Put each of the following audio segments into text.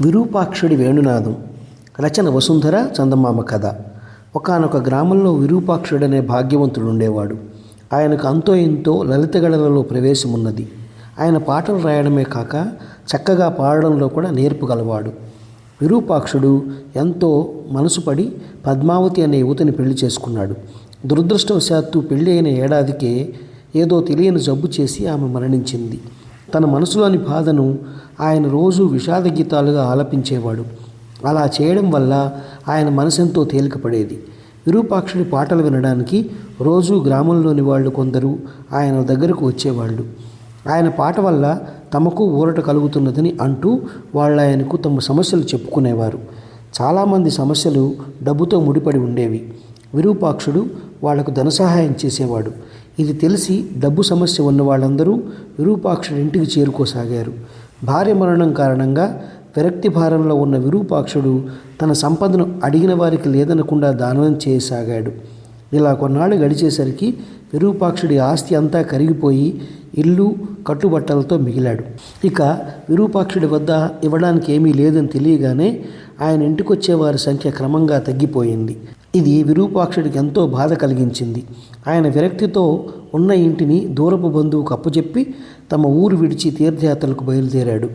విరూపాక్షుడి వేణునాదం రచన వసుంధర చందమామ కథ. ఒకానొక గ్రామంలో విరూపాక్షుడనే భాగ్యవంతుడు ఉండేవాడు. ఆయనకు అంతో ఎంతో లలితగళలలో ప్రవేశం ఉన్నది ఆయన పాటలు రాయడమే కాక చక్కగా పాడడంలో కూడా నేర్పుగలవాడు విరూపాక్షుడు ఎంతో మనసుపడి పద్మావతి అనే యువతిని పెళ్ళి చేసుకున్నాడు. దురదృష్టవశాత్తు పెళ్ళి అయిన ఏడాదికే ఏదో తెలియని జబ్బు చేసి ఆమె మరణించింది. తన మనసులోని బాధను ఆయన రోజు విషాద గీతాలుగా ఆలపించేవాడు. అలా చేయడం వల్ల ఆయన మనసెంతో తేలికపడేది. విరూపాక్షుడి పాటలు వినడానికి రోజు గ్రామంలోని వాళ్ళు కొందరు ఆయన దగ్గరకు వచ్చేవాళ్ళు. ఆయన పాట వల్ల తమకు ఊరట కలుగుతున్నదని అంటూ వాళ్ళు ఆయనకు తమ సమస్యలు చెప్పుకునేవారు. చాలామంది సమస్యలు డబ్బుతో ముడిపడి ఉండేవి. విరూపాక్షుడు వాళ్ళకు ధన సహాయం చేసేవాడు. ఇది తెలిసి డబ్బు సమస్య ఉన్న వాళ్ళందరూ విరూపాక్షుడి ఇంటికి చేరుకోసాగారు. భార్య మరణం కారణంగా విరక్తి భారంలో ఉన్న విరూపాక్షుడు తన సంపదను అడిగిన వారికి లేదనకుండా దానం చేయసాగాడు. ఇలా కొన్నాళ్ళు గడిచేసరికి విరూపాక్షుడి ఆస్తి అంతా కరిగిపోయి ఇల్లు కట్టుబట్టలతో మిగిలాడు. ఇక విరూపాక్షుడి వద్ద ఇవ్వడానికి ఏమీ లేదని తెలియగానే ఆయన ఇంటికొచ్చే వారి సంఖ్య క్రమంగా తగ్గిపోయింది. ఇది విరూపాక్షుడికి ఎంతో బాధ కలిగించింది. ఆయన విరక్తితో ఉన్న ఇంటిని దూరపు బంధువుకు అప్పచెప్పి తమ ఊరు విడిచి తీర్థయాత్రలకు బయలుదేరాడు.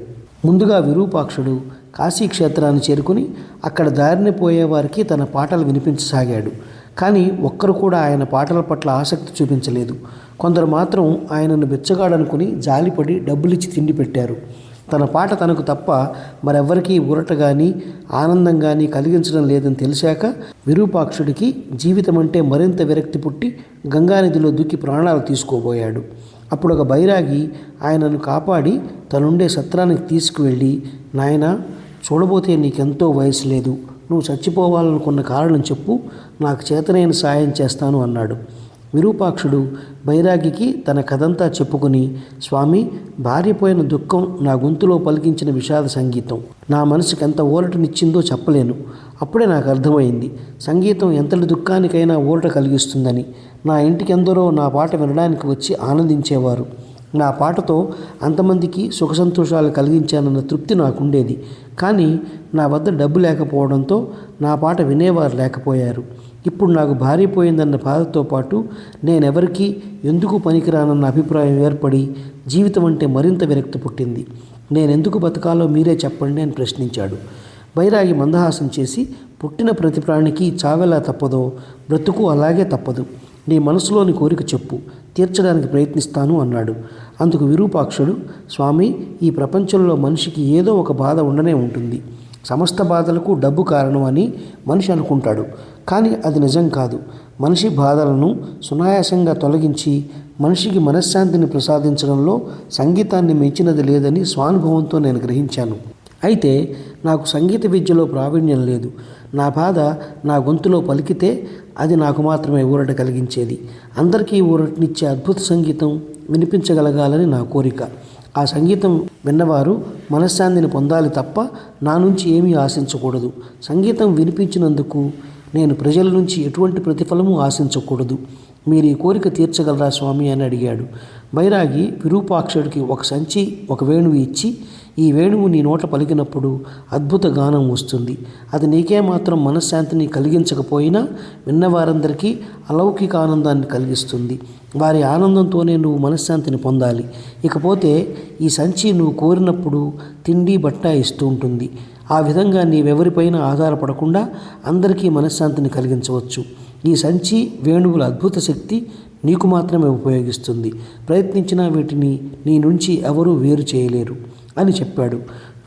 ముందుగా విరూపాక్షుడు కాశీ క్షేత్రాన్ని చేరుకుని అక్కడ దారిన పోయేవారికి తన పాటలు వినిపించసాగాడు. కానీ ఒక్కరు కూడా ఆయన పాటల పట్ల ఆసక్తి చూపించలేదు. కొందరు మాత్రం ఆయనను బెచ్చగాడనుకుని జాలిపడి డబ్బులిచ్చి తిండి పెట్టారు తన పాట తనకు తప్ప మరెవ్వరికీ ఊరట కానీ ఆనందం కానీ కలిగించడం లేదని తెలిసాక విరూపాక్షుడికి జీవితం అంటే మరింత విరక్తి పుట్టి గంగానదిలో దూకి ప్రాణాలు తీసుకోబోయాడు. అప్పుడు ఒక బైరాగి ఆయనను కాపాడి తనుండే సత్రానికి తీసుకువెళ్ళి నాయన చూడబోతే నీకెంతో వయసు లేదు. నువ్వు చచ్చిపోవాలనుకున్న కారణం చెప్పు. నాకు చేతనైన సాయం చేస్తాను అన్నాడు. విరూపాక్షుడు బైరాగికి తన కథంతా చెప్పుకుని స్వామి భార్యపోయిన దుఃఖం నా గొంతులో పలికించిన విషాద సంగీతం. నా మనసుకి ఎంత ఊరటనిచ్చిందో చెప్పలేను. అప్పుడే నాకు అర్థమైంది సంగీతం ఎంతటి దుఃఖానికైనా ఊరట కలిగిస్తుందని. నా ఇంటికి ఎందరో నా పాట వినడానికి వచ్చి ఆనందించేవారు. నా పాటతో అంతమందికి సుఖ సంతోషాలు కలిగించానన్న తృప్తి నాకుండేది. కానీ నా వద్ద డబ్బు లేకపోవడంతో నా పాట వినేవారు లేకపోయారు. ఇప్పుడు నాకు భార్య పోయిందన్న బాధతో పాటు నేనెవరికీ ఎందుకు పనికిరానన్న అభిప్రాయం ఏర్పడి జీవితం అంటే మరింత విరక్తి పుట్టింది. నేనెందుకు బతకాలో మీరే చెప్పండి అని ప్రశ్నించాడు. బైరాగి మందహాసం చేసి పుట్టిన ప్రతి ప్రాణికి చావెలా తప్పదో బ్రతుకు అలాగే తప్పదు. నీ మనసులోని కోరిక చెప్పు. తీర్చడానికి ప్రయత్నిస్తాను అన్నాడు. అందుకు విరూపాక్షుడు స్వామి ఈ ప్రపంచంలో మనిషికి ఏదో ఒక బాధ ఉండనే ఉంటుంది. సమస్త బాధలకు డబ్బు కారణం అని మనిషి అనుకుంటాడు. కానీ అది నిజం కాదు. మనిషి బాధలను సునాయాసంగా తొలగించి మనిషికి మనశ్శాంతిని ప్రసాదించడంలో సంగీతాన్ని మించినది లేదని స్వానుభవంతో నేను గ్రహించాను. అయితే నాకు సంగీత విద్యలో ప్రావీణ్యం లేదు. నా బాధ నా గొంతులో పలికితే అది నాకు మాత్రమే ఊరట కలిగించేది. అందరికీ ఊరటనిచ్చే అద్భుత సంగీతం వినిపించగలగాలని నా కోరిక. ఆ సంగీతం విన్నవారు మనశ్శాంతిని పొందాలి తప్ప నా నుంచి ఏమీ ఆశించకూడదు. సంగీతం వినిపించినందుకు నేను ప్రజల నుంచి ఎటువంటి ప్రతిఫలము ఆశించకూడదు. మీరు ఈ కోరిక తీర్చగలరా స్వామి అని అడిగాడు. బైరాగి విరూపాక్షుడికి ఒక సంచి ఒక వేణువు ఇచ్చి ఈ వేణువు నీ నోట పలికినప్పుడు అద్భుత గానం వస్తుంది. అది నీకే మాత్రం మనశ్శాంతిని కలిగించకపోయినా విన్నవారందరికీ అలౌకిక ఆనందాన్ని కలిగిస్తుంది. వారి ఆనందంతోనే నువ్వు మనశ్శాంతిని పొందాలి. ఇకపోతే ఈ సంచి నువ్వు కోరినప్పుడు తిండి బట్ట ఇస్తూ ఉంటుంది. ఆ విధంగా నీవెవరిపైన ఆధారపడకుండా అందరికీ మనశ్శాంతిని కలిగించవచ్చు. ఈ సంచి వేణువుల అద్భుత శక్తి నీకు మాత్రమే ఉపయోగిస్తుంది. ప్రయత్నించినా వీటిని నీ నుంచి ఎవరూ వేరు చేయలేరు. అని చెప్పాడు.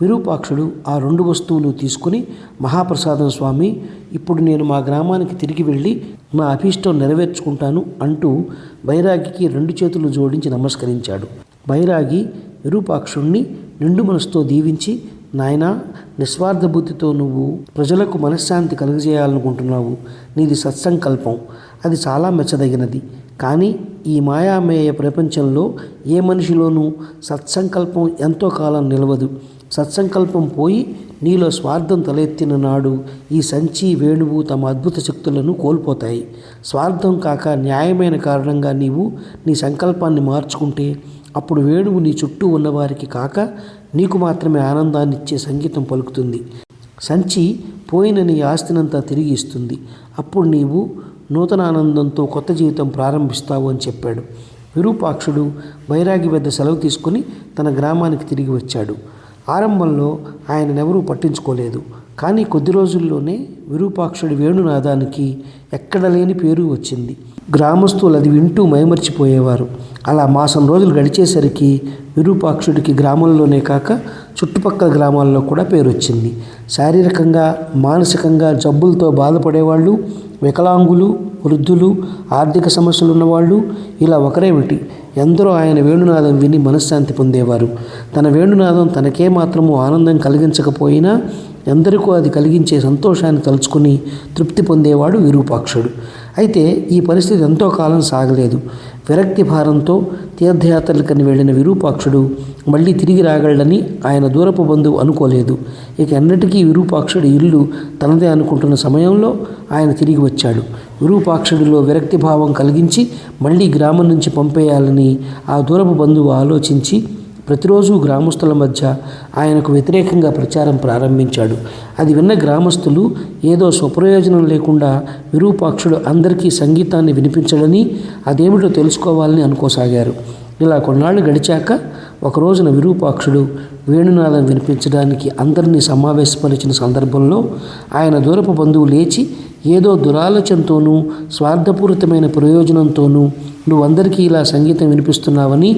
విరూపాక్షుడు ఆ రెండు వస్తువులు తీసుకుని మహాప్రసాదం స్వామి ఇప్పుడు నేను మా గ్రామానికి తిరిగి వెళ్ళి నా అభీష్టం నెరవేర్చుకుంటాను అంటూ బైరాగికి రెండు చేతులు జోడించి నమస్కరించాడు. బైరాగి విరూపాక్షుణ్ణి నిండు మనసుతో దీవించి నాయనా నిస్వార్థ బుద్ధితో నువ్వు ప్రజలకు మనశ్శాంతి కలుగజేయాలనుకుంటున్నావు. నీది సత్సంకల్పం. అది చాలా మెచ్చదగినది. కానీ ఈ మాయామేయ ప్రపంచంలో ఏ మనిషిలోనూ సత్సంకల్పం ఎంతో కాలం నిలవదు. సత్సంకల్పం పోయి నీలో స్వార్థం తలెత్తిన నాడు ఈ సంచి వేణువు తమ అద్భుత శక్తులను కోల్పోతాయి. స్వార్థం కాక న్యాయమైన కారణంగా నీవు నీ సంకల్పాన్ని మార్చుకుంటే అప్పుడు వేణువు నీ చుట్టూ ఉన్నవారికి కాక నీకు మాత్రమే ఆనందాన్ని ఇచ్చే సంగీతం పలుకుతుంది. సంచి పోయిన నీ ఆస్తినంతా తిరిగి ఇస్తుంది. అప్పుడు నీవు నూతన ఆనందంతో కొత్త జీవితం ప్రారంభిస్తావు అని చెప్పాడు. విరూపాక్షుడు వైరాగి వద్ద సెలవు తీసుకుని తన గ్రామానికి తిరిగి వచ్చాడు. ఆరంభంలో ఆయననెవరూ పట్టించుకోలేదు. కానీ కొద్ది రోజుల్లోనే విరూపాక్షుడి వేణునాదానికి ఎక్కడ లేని పేరు వచ్చింది. గ్రామస్తులు అది వింటూ మైమర్చిపోయేవారు. అలా మాసం రోజులు గడిచేసరికి విరూపాక్షుడికి గ్రామంలోనే కాక చుట్టుపక్కల గ్రామాల్లో కూడా పేరు వచ్చింది శారీరకంగా మానసికంగా జబ్బులతో బాధపడేవాళ్ళు వికలాంగులు వృద్ధులు ఆర్థిక సమస్యలు ఉన్నవాళ్ళు ఇలా ఒకరేమిటి ఎందరో ఆయన వేణునాదం విని మనశ్శాంతి పొందేవారు. తన వేణునాదం తనకే మాత్రము ఆనందం కలిగించకపోయినా ఎందరికో అది కలిగించే సంతోషాన్ని తలుచుకుని తృప్తి పొందేవాడు విరూపాక్షుడు. అయితే ఈ పరిస్థితి ఎంతో కాలం సాగలేదు. విరక్తి భారంతో తీర్థయాత్రలకని వెళ్ళిన విరూపాక్షుడు మళ్ళీ తిరిగి రాగలడని ఆయన దూరపు బంధువు అనుకోలేదు. ఇక ఎన్నటికీ విరూపాక్షుడి ఇల్లు తనదే అనుకుంటున్న సమయంలో ఆయన తిరిగి వచ్చాడు. విరూపాక్షుడిలో విరక్తి భావం కలిగించి మళ్ళీ గ్రామం నుంచి పంపేయాలని ఆ దూరపు బంధువు ఆలోచించి ప్రతిరోజు గ్రామస్తుల మధ్య ఆయనకు వ్యతిరేకంగా ప్రచారం ప్రారంభించాడు. అది విన్న గ్రామస్తులు ఏదో స్వప్రయోజనం లేకుండా విరూపాక్షుడు అందరికీ సంగీతాన్ని వినిపించడని అదేమిటో తెలుసుకోవాలని అనుకోసాగారు. ఇలా కొన్నాళ్ళు గడిచాక ఒక రోజున విరూపాక్షుడు వేణునాదం వినిపించడానికి అందరినీ సమావేశపరిచిన సందర్భంలో ఆయన దూరపు బంధువు లేచి ఏదో దురాలోచనతోనూ స్వార్థపూరితమైన ప్రయోజనంతోనూ నువ్వందరికీ ఇలా సంగీతం వినిపిస్తున్నావని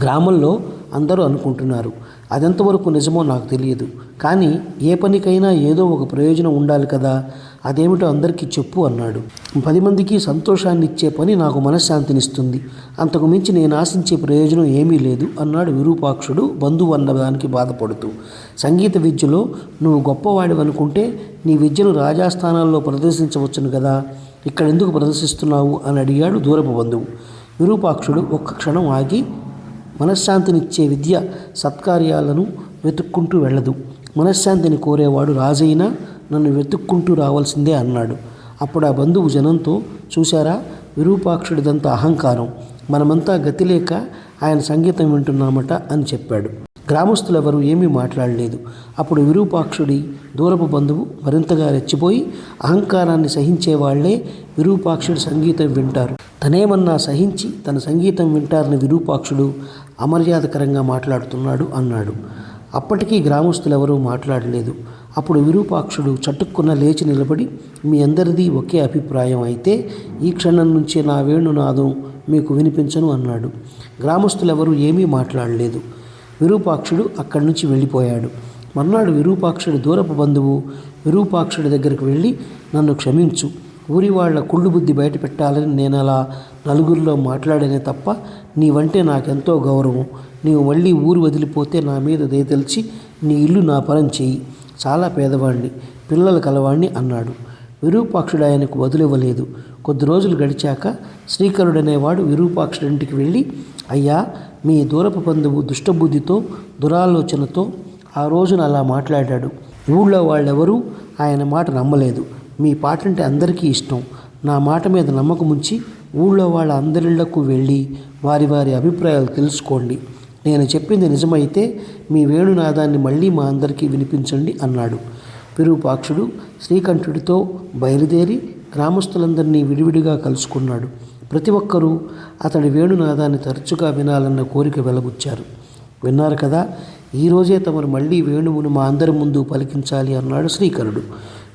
గ్రామంలో అందరూ అనుకుంటున్నారు. అదెంతవరకు నిజమో నాకు తెలియదు. కానీ ఏ పనికైనా ఏదో ఒక ప్రయోజనం ఉండాలి కదా? అదేమిటో అందరికీ చెప్పు అన్నాడు. పది మందికి సంతోషాన్ని ఇచ్చే పని నాకు మనశ్శాంతినిస్తుంది. అంతకు మించి నేను ఆశించే ప్రయోజనం ఏమీ లేదు అన్నాడు విరూపాక్షుడు బంధువు అన్నదానికి బాధపడుతూ. సంగీత విద్యలో నువ్వు గొప్పవాడివి అనుకుంటే నీ విద్యను రాజాస్థానాల్లో ప్రదర్శించవచ్చును కదా? ఇక్కడ ఎందుకు ప్రదర్శిస్తున్నావు? అని అడిగాడు దూరపు బంధువు. విరూపాక్షుడు ఒక్క క్షణం ఆగి మనశ్శాంతినిచ్చే విద్య సత్కార్యాలను వెతుక్కుంటూ వెళ్ళదు. మనశ్శాంతిని కోరేవాడు రాజైనా నన్ను వెతుక్కుంటూ రావాల్సిందే అన్నాడు. అప్పుడు ఆ బంధువు జనంతో చూశారా? విరూపాక్షుడిదంతా అహంకారం. మనమంతా గతి లేక ఆయన సంగీతం వింటున్నామట అని చెప్పాడు. గ్రామస్తులెవరూ ఏమీ మాట్లాడలేదు. అప్పుడు విరూపాక్షుడి దూరపు బంధువు మరింతగా రెచ్చిపోయి అహంకారాన్ని సహించే వాళ్ళే విరూపాక్షుడి సంగీతం వింటారు. తనేమన్నా సహించి తన సంగీతం వింటారని విరూపాక్షుడు అమర్యాదకరంగా మాట్లాడుతున్నాడు అన్నాడు. అప్పటికీ గ్రామస్తులెవరూ మాట్లాడలేదు. అప్పుడు విరూపాక్షుడు చటుక్కున లేచి నిలబడి మీ అందరిది ఒకే అభిప్రాయం అయితే ఈ క్షణం నుంచే నా వేణునాదం మీకు వినిపించను అన్నాడు. గ్రామస్తులెవరూ ఏమీ మాట్లాడలేదు. విరూపాక్షుడు అక్కడి నుంచి వెళ్ళిపోయాడు. మర్నాడు విరూపాక్షుడి దూరపు బంధువు విరూపాక్షుడి దగ్గరికి వెళ్ళి నన్ను క్షమించు. ఊరి వాళ్ళ కుళ్ళు బుద్ధి బయట పెట్టాలని నేను అలా నలుగురిలో మాట్లాడనే తప్ప నీవంటే నాకెంతో గౌరవం. నీవు మళ్ళీ ఊరు వదిలిపోతే నా మీద దయతలిచి నీ ఇల్లు నా పరం చెయ్యి చాలా పేదవాణ్ణి పిల్లల కలవాణ్ణి అన్నాడు. విరూపాక్షుడు ఆయనకు వదిలివ్వలేదు కొద్ది రోజులు గడిచాక శ్రీకరుడనేవాడు విరూపాక్షుడి ఇంటికి వెళ్ళి అయ్యా మీ దూరపు బంధువు దుష్టబుద్ధితో దురాలోచనతో ఆ రోజున అలా మాట్లాడాడు. ఊళ్ళో వాళ్ళెవరూ ఆయన మాట నమ్మలేదు. మీ పాట అంటే అందరికీ ఇష్టం. నా మాట మీద నమ్మకం ఉంచి ఊళ్ళో వాళ్ళ అందరిళ్ళకు వెళ్ళి వారి వారి అభిప్రాయాలు తెలుసుకోండి. నేను చెప్పింది నిజమైతే మీ వేణునాదాన్ని మళ్ళీ మా అందరికీ వినిపించండి అన్నాడు. విరూపాక్షుడు శ్రీకంఠుడితో బయలుదేరి గ్రామస్తులందరినీ విడివిడిగా కలుసుకున్నాడు. ప్రతి ఒక్కరూ అతడి వేణునాదాన్ని తరచుగా వినాలన్న కోరిక వెలగుచ్చారు. విన్నారు కదా ఈరోజే తమరు మళ్ళీ వేణువును మా అందరి ముందు పలికించాలి అన్నాడు శ్రీకరుడు.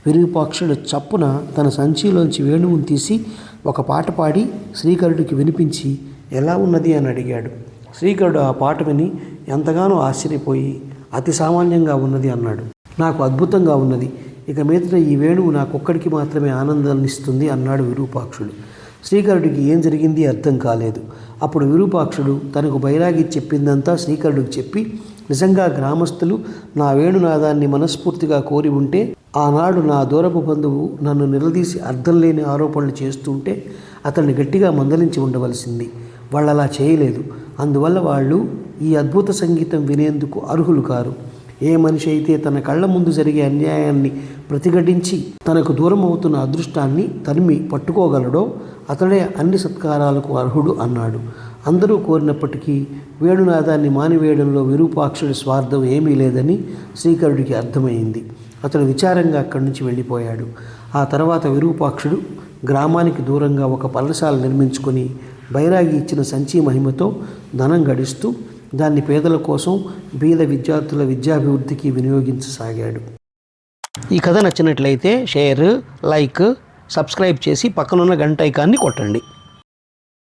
విరూపాక్షుడు చప్పున తన సంచిలోంచి వేణువును తీసి ఒక పాట పాడి శ్రీకరుడికి వినిపించి ఎలా ఉన్నది? అని అడిగాడు. శ్రీకరుడు ఆ పాట విని ఎంతగానో ఆశ్చర్యపోయి అతి సామాన్యంగా ఉన్నది అన్నాడు. నాకు అద్భుతంగా ఉన్నది. ఇక మీదట ఈ వేణువు నాకొక్కడికి మాత్రమే ఆనందాన్ని ఇస్తుంది అన్నాడు విరూపాక్షుడు. శ్రీకరుడికి ఏం జరిగింది అర్థం కాలేదు. అప్పుడు విరూపాక్షుడు తనకు బైరాగి చెప్పిందంతా శ్రీకరుడికి చెప్పి నిజంగా గ్రామస్తులు నా వేణునాదాన్ని మనస్ఫూర్తిగా కోరి ఉంటే ఆనాడు నా దూరపు బంధువు నన్ను నిలదీసి అర్థం లేని ఆరోపణలు చేస్తుంటే అతన్ని గట్టిగా మందలించి ఉండవలసింది. వాళ్ళు అలా చేయలేదు. అందువల్ల వాళ్ళు ఈ అద్భుత సంగీతం వినేందుకు అర్హులు కారు. ఏ మనిషి అయితే తన కళ్ళ ముందు జరిగే అన్యాయాన్ని ప్రతిఘటించి తనకు దూరం అవుతున్న అదృష్టాన్ని తరిమి పట్టుకోగలడో అతడే అన్ని సత్కారాలకు అర్హుడు అన్నాడు. అందరూ కోరినప్పటికీ వేణునాదాన్ని మానివేయడంలో విరూపాక్షుడి స్వార్థం ఏమీ లేదని శ్రీకరుడికి అర్థమైంది. అతడు విచారంగా అక్కడి నుంచి వెళ్ళిపోయాడు. ఆ తర్వాత విరూపాక్షుడు గ్రామానికి దూరంగా ఒక పల్లశాల నిర్మించుకొని బైరాగి ఇచ్చిన సంచి మహిమతో ధనం గడిస్తూ దాన్ని పేదల కోసం బీద విద్యార్థుల విద్యాభివృద్ధికి వినియోగించసాగాడు. ఈ కథ నచ్చినట్లయితే షేర్ లైక్ సబ్స్క్రైబ్ చేసి పక్కనున్న గంట ఐకాన్ని కొట్టండి.